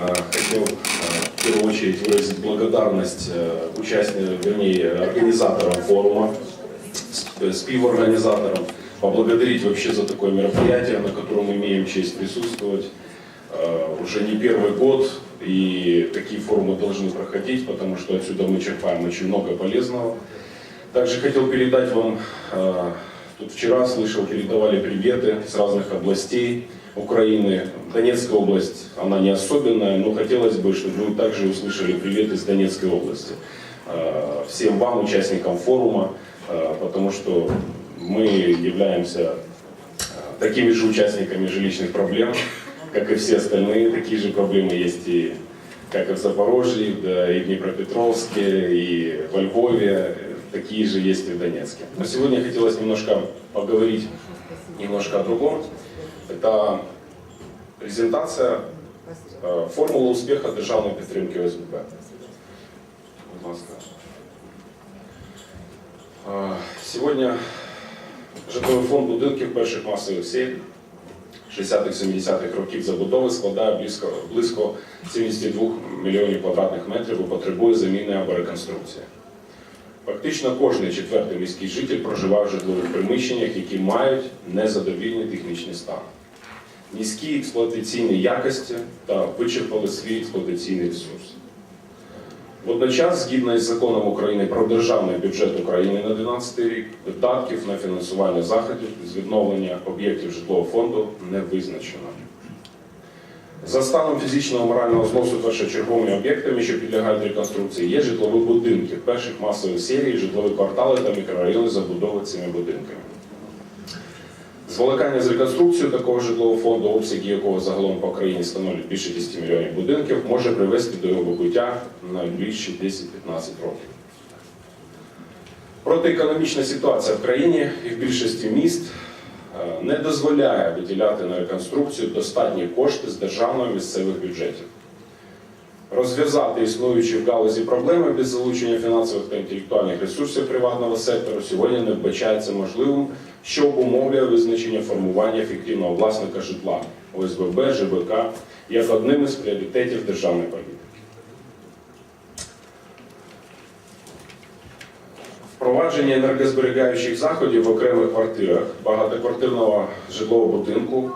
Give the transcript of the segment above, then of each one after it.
Э, Хотел э, в первую очередь выразить благодарность э, участникам, вернее, организаторам форума, сп- спиворганизаторам, поблагодарить вообще за такое мероприятие, на котором мы имеем честь присутствовать. Э, Уже не первый год, и такие форумы должны проходить, потому что отсюда мы черпаем очень много полезного. Также хотел передать вам, э, тут вчера слышал, передавали приветы с разных областей Украины. Донецкая область, она не особенная, но хотелось бы, чтобы вы также услышали приветы из Донецкой области. Э, Всем вам, участникам форума, э, потому что мы являемся э, такими же участниками жилищных проблем, как и все остальные. Такие же проблемы есть и как и в Запорожье, да, и в Днепропетровске, и во Львове. Такие же есть и в Донецке. Но сегодня хотелось немножко поговорить немножко о другом. Это презентация е, формули успіху державної підтримки ОСББ. Будь ласка. Е, Сьогодні житловий фонд будинків перших масових серій 60-70-х років забудови складає близько, близько 72 мільйонів квадратних метрів і потребує заміни або реконструкції. Фактично кожний четвертий міський житель проживає в житлових приміщеннях, які мають незадовільний технічний стан, низькі експлуатаційні якості та вичерпали свій експлуатаційний ресурс. Водночас, згідно із законом України про державний бюджет України на 2012 рік, видатків на фінансування заходів з відновлення об'єктів житлового фонду не визначено. За станом фізичного морального зносу першочерговими об'єктами, що підлягають реконструкції, є житлові будинки перших масових серій, житлові квартали та мікрорайони забудови цими будинками. Зволикання з реконструкцією такого житлового фонду, обсяги якого загалом по країні становлять більше 10 мільйонів будинків, може привести до його вибуття на найближчі 10-15 років. Проте економічна ситуація в країні і в більшості міст е, не дозволяє виділяти на реконструкцію достатні кошти з державного місцевих бюджетів. Розв'язати існуючі в галузі проблеми без залучення фінансових та інтелектуальних ресурсів приватного сектору сьогодні не вбачається можливим, що обумовлює визначення формування ефективного власника житла ОСББ, ЖБК як одним із пріоритетів державної політики. Впровадження енергозберігаючих заходів в окремих квартирах багатоквартирного житлового будинку,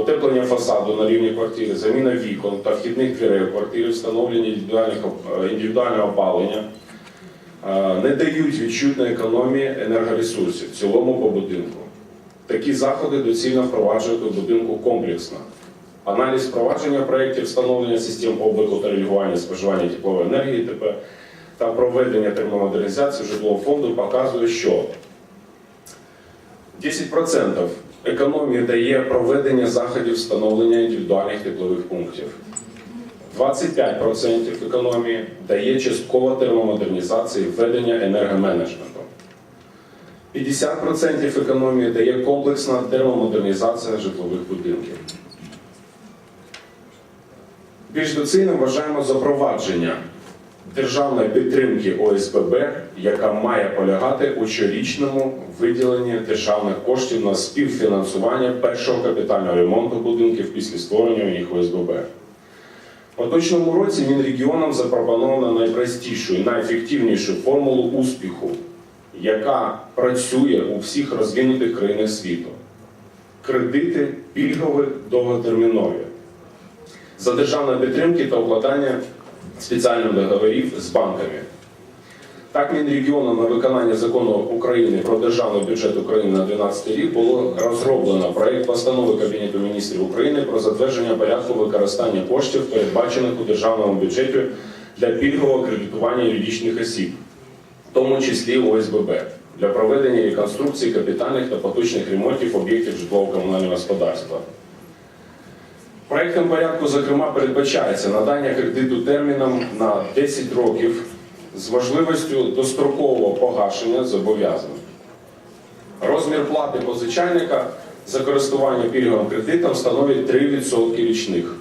утеплення фасаду на рівні квартири, заміна вікон та вхідних дверей у квартирі, встановлення е, індивідуального опалення е, не дають відчутної економії енергоресурсів в цілому по будинку. Такі заходи доцільно впроваджувати у будинку комплексно. Аналіз впровадження проєктів встановлення систем обліку та регулювання споживання теплової енергії ТП та проведення термомодернізації житлового фонду показує, що 10% економії дає проведення заходів встановлення індивідуальних теплових пунктів. 25% економії дає часткова термомодернізація і введення енергоменеджменту. 50% економії дає комплексна термомодернізація житлових будинків. Більш доцільним вважаємо запровадження державної підтримки ОСББ, яка має полягати у щорічному виділенні державних коштів на співфінансування першого капітального ремонту будинків після створення них ОСББ. У поточному році Мінрегіоном запропоновано найпростішу і найефективнішу формулу успіху, яка працює у всіх розвинутих країнах світу. Кредити пільгові довготермінові за державної підтримки та укладання спеціальних договорів з банками. Так, Мінрегіоном на виконання закону України про державний бюджет України на 2012 рік було розроблено проєкт постанови Кабінету міністрів України про затвердження порядку використання коштів, передбачених у державному бюджеті для пільгового кредитування юридичних осіб, в тому числі ОСББ, для проведення реконструкції капітальних та поточних ремонтів об'єктів житлово-комунального господарства. Проектом порядку, зокрема, передбачається надання кредиту терміном на 10 років з можливістю дострокового погашення зобов'язань. Розмір плати позичальника за користування пільговим кредитом становить 3% річних.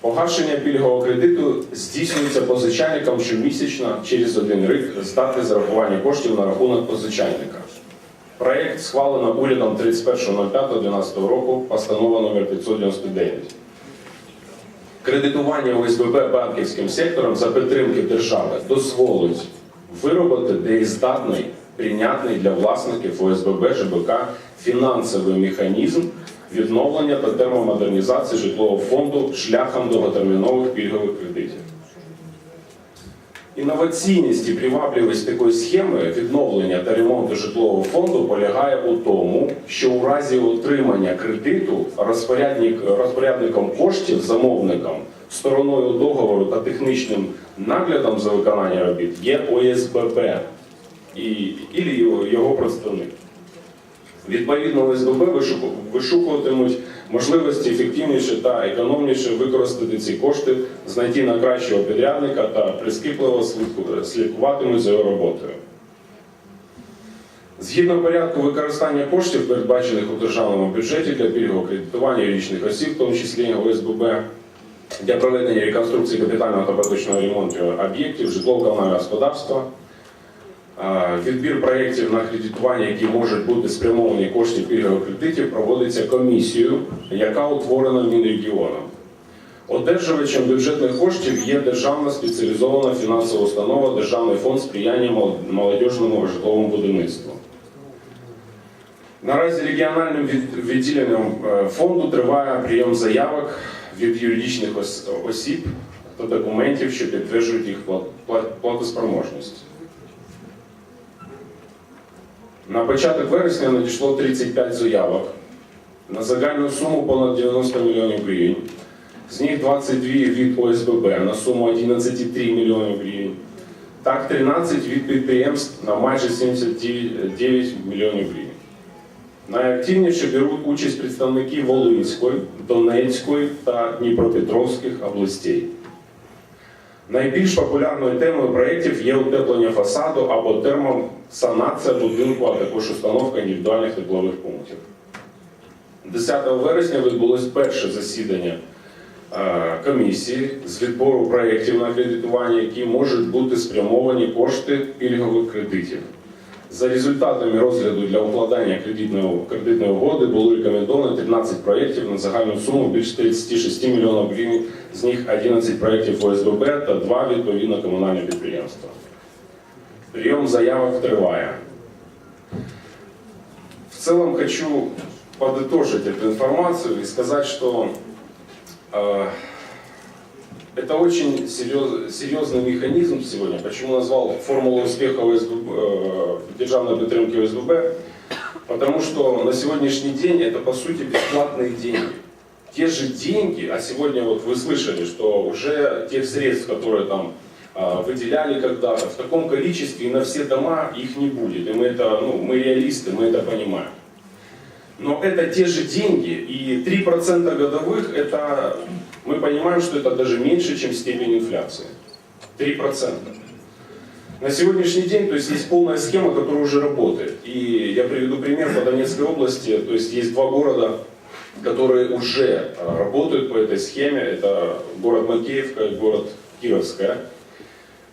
Погашення пільгового кредиту здійснюється позичальником щомісячно через один рік з дати зарахування коштів на рахунок позичальника. Проєкт схвалено урядом 31.05.2012 року, постанова номер 599. Кредитування ОСББ банківським сектором за підтримки держави дозволить виробити деєздатний, прийнятний для власників ОСББ ЖБК фінансовий механізм відновлення та термомодернізації житлового фонду шляхом довготермінових пільгових кредитів. Інноваційність і привабливість такої схеми відновлення та ремонту житлового фонду полягає у тому, що у разі отримання кредиту розпорядник, розпорядником коштів замовником, стороною договору та технічним наглядом за виконання робіт є ОСББ і, і його, представник. Відповідно, ОСББ вишукуватимуть можливості ефективніше та економніше використати ці кошти, знайти найкращого підрядника та прискіпливо слідку- слідкуватимуть за його роботою. Згідно порядку використання коштів, передбачених у державному бюджеті для пільгового кредитування юридичних осіб, в тому числі ОСББ, для проведення реконструкції капітального та поточного ремонту об'єктів житлово-комунального господарства, Е, Відбір проєктів на кредитування, які можуть бути спрямовані коштів пільгових кредитів, проводиться комісією, яка утворена Мінрегіоном. Одержувачем бюджетних коштів є державна спеціалізована фінансова установа Державний фонд сприяння молодіжному житловому будівництву. Наразі регіональним відділенням е, фонду триває прийом заявок від юридичних осіб та документів, що підтверджують їх плат- плат- платоспроможність. На початок вересня надійшло 35 заявок на загальну суму понад 90 мільйонів гривень. З них 22 від ОСББ на суму 11,3 мільйонів гривень. Так, 13 від підприємств на майже 79 мільйонів гривень. Найактивніше беруть участь представники Волинської, Донецької та Дніпропетровських областей. Найбільш популярною темою проєктів є утеплення фасаду або термосанація будинку, а також установка індивідуальних теплових пунктів. 10 вересня відбулось перше засідання е, комісії з відбору проєктів на кредитування, які можуть бути спрямовані кошти пільгових кредитів. За результатами розгляду для укладання кредитної, угоди було рекомендовано 13 проєктів на загальну суму більше 36 мільйонів гривень, з них 11 проєктів ОСББ та 2 відповідно комунальні підприємства. Прийом заявок триває. В целом хочу подытожить эту информацию и сказать, что э, это очень серьез- серьезный механизм сегодня. Почему назвал формулу успеха ОСББ, э, державной підтримки ОСББ? Потому что на сегодняшний день это по сути бесплатные деньги. Те же деньги, а сегодня вот вы слышали, что уже тех средств, которые там выделяли когда-то, в таком количестве и на все дома их не будет. И мы это, ну, мы реалисты, мы это понимаем. Но это те же деньги, и 3% годовых, это, мы понимаем, что это даже меньше, чем степень инфляции. 3%. На сегодняшний день, то есть есть полная схема, которая уже работает. И я приведу пример по Донецкой области, то есть есть два города, которые уже а, работают по этой схеме. Это город Макеевка и город Кировская.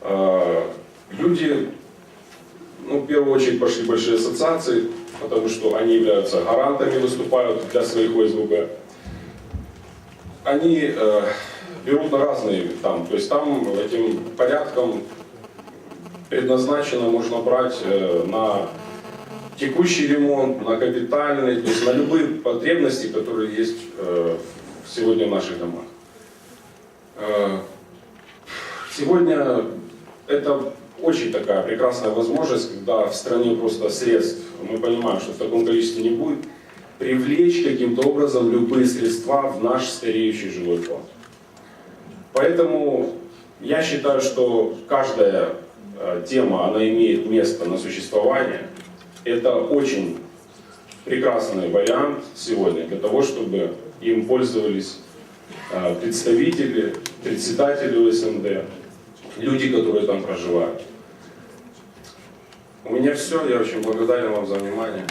А, Люди, ну, в первую очередь пошли большие ассоциации, потому что они являются гарантами, выступают для своих ОСББ. Они э, берут на разные, там, то есть там этим порядком предназначено можно брать э, на текущий ремонт, на капитальный, то есть на любые потребности, которые есть э, сегодня в наших домах. Э, Сегодня это очень такая прекрасная возможность, когда в стране просто средств, мы понимаем, что в таком количестве не будет, привлечь каким-то образом любые средства в наш стареющий жилой фонд. Поэтому я считаю, что каждая э, тема, она имеет место на существование. Это очень прекрасный вариант сегодня для того, чтобы им пользовались э, представители, председатели ОСНД, люди, которые там проживают. У меня все. Я очень благодарен вам за внимание.